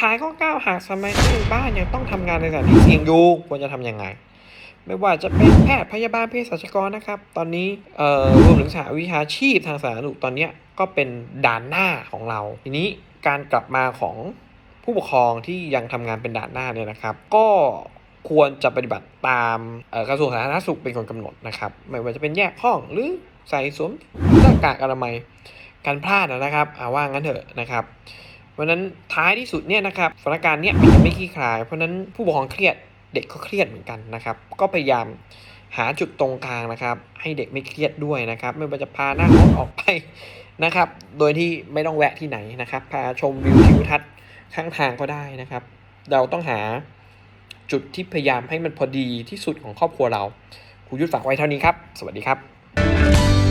ท้ายข้อ9หากสมาชิกบ้านยังต้องทำงานในสถานที่เสี่ยงอยู่ควรจะทำยังไง ไม่ว่าจะเป็นแพทย์พยาบาลเภสัชกรนะครับ ตอนนี้เอ่อรวมถึงสาวิชาชีพทางสาธารณสุขตอนนี้ก็เป็นด่านหน้าของเรา ทีนี้การกลับมาของผู้ปกครองที่ยังทำงานเป็นด่านหน้าเนี่ยนะครับ ก็ควรจะปฏิบัติตามเอกระทรวงสาธารณสุขเป็นคนกำหนดนะครับ ไม่ว่าจะเป็นแยกห้องหรือใส่สวมหน้ากากอนามัยการพลาดนะครับอาว่างั้นเถอะนะครับ ราะนั้นท้ายที่สุดเนี่ยนะครับสถานการณ์เนี่ยมันจะไม่คลี่คลาย เพราะนั้นผู้ปกครองเครียดเด็กก็เครียดเหมือนกันนะครับ ก็พยายามหาจุดตรงกลางนะครับ ให้เด็กไม่เครียดด้วยนะครับ ไม่ว่าจะพานั่งรถออกไปนะครับ โดยที่ไม่ต้องแวะที่ไหนนะครับ พาชมวิวทิวทัศน์ข้างทางก็ได้นะครับ เราต้องหาจุดที่พยายามให้มันพอดีที่สุดของครอบครัวเราครูยุทธฝากไว้เท่านี้ครับ สวัสดีครับ